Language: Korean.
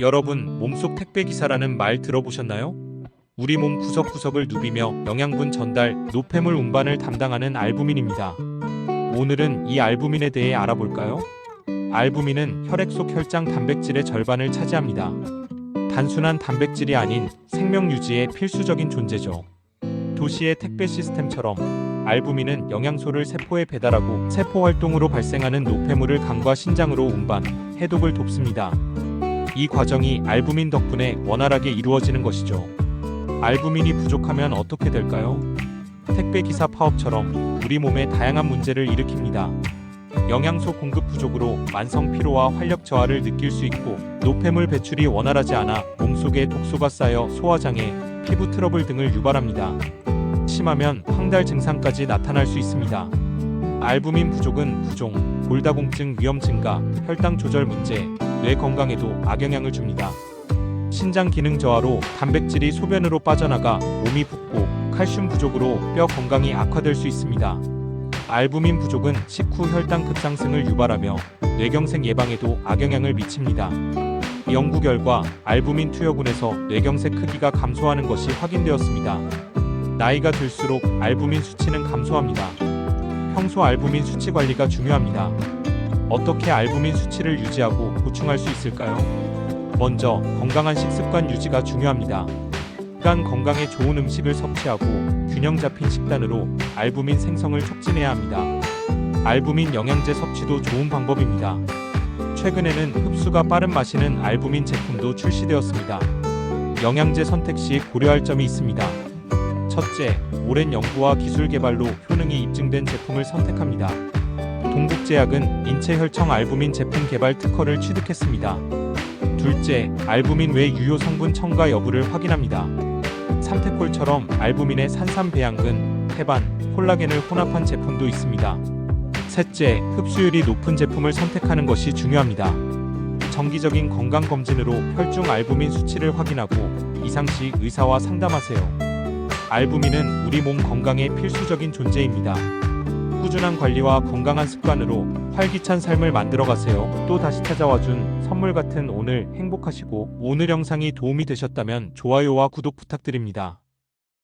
여러분, 몸속 택배 기사라는 말 들어보셨나요? 우리 몸 구석구석을 누비며 영양분 전달, 노폐물 운반을 담당하는 알부민입니다. 오늘은 이 알부민에 대해 알아볼까요? 알부민은 혈액 속 혈장 단백질의 절반을 차지합니다. 단순한 단백질이 아닌 생명 유지에 필수적인 존재죠. 도시의 택배 시스템처럼 알부민은 영양소를 세포에 배달하고 세포 활동으로 발생하는 노폐물을 간과 신장으로 운반, 해독을 돕습니다. 이 과정이 알부민 덕분에 원활하게 이루어지는 것이죠. 알부민이 부족하면 어떻게 될까요? 택배 기사 파업처럼 우리 몸에 다양한 문제를 일으킵니다. 영양소 공급 부족으로 만성 피로와 활력 저하를 느낄 수 있고 노폐물 배출이 원활하지 않아 몸속에 독소가 쌓여 소화장애, 피부 트러블 등을 유발합니다. 심하면 황달 증상까지 나타날 수 있습니다. 알부민 부족은 부종, 골다공증 위험 증가, 혈당 조절 문제, 뇌 건강에도 악영향을 줍니다. 신장 기능 저하로 단백질이 소변으로 빠져나가 몸이 붓고 칼슘 부족으로 뼈 건강이 악화될 수 있습니다. 알부민 부족은 식후 혈당 급상승을 유발하며 뇌경색 예방에도 악영향을 미칩니다. 연구 결과 알부민 투여군에서 뇌경색 크기가 감소하는 것이 확인되었습니다. 나이가 들수록 알부민 수치는 감소합니다. 평소 알부민 수치 관리가 중요합니다. 어떻게 알부민 수치를 유지하고 보충할 수 있을까요? 먼저 건강한 식습관 유지가 중요합니다. 간 건강에 좋은 음식을 섭취하고 균형 잡힌 식단으로 알부민 생성을 촉진해야 합니다. 알부민 영양제 섭취도 좋은 방법입니다. 최근에는 흡수가 빠른 마시는 알부민 제품도 출시되었습니다. 영양제 선택 시 고려할 점이 있습니다. 첫째, 오랜 연구와 기술 개발로 효능이 입증된 제품을 선택합니다. 동국제약은 인체 혈청 알부민 제품 개발 특허를 취득했습니다. 둘째, 알부민 외 유효 성분 첨가 여부를 확인합니다. 삼테콜처럼 알부민의 산삼 배양근, 태반, 콜라겐을 혼합한 제품도 있습니다. 셋째, 흡수율이 높은 제품을 선택하는 것이 중요합니다. 정기적인 건강 검진으로 혈중 알부민 수치를 확인하고 이상 시 의사와 상담하세요. 알부민은 우리 몸 건강에 필수적인 존재입니다. 꾸준한 관리와 건강한 습관으로 활기찬 삶을 만들어 가세요. 또 다시 찾아와 준 선물 같은 오늘 행복하시고 오늘 영상이 도움이 되셨다면 좋아요와 구독 부탁드립니다.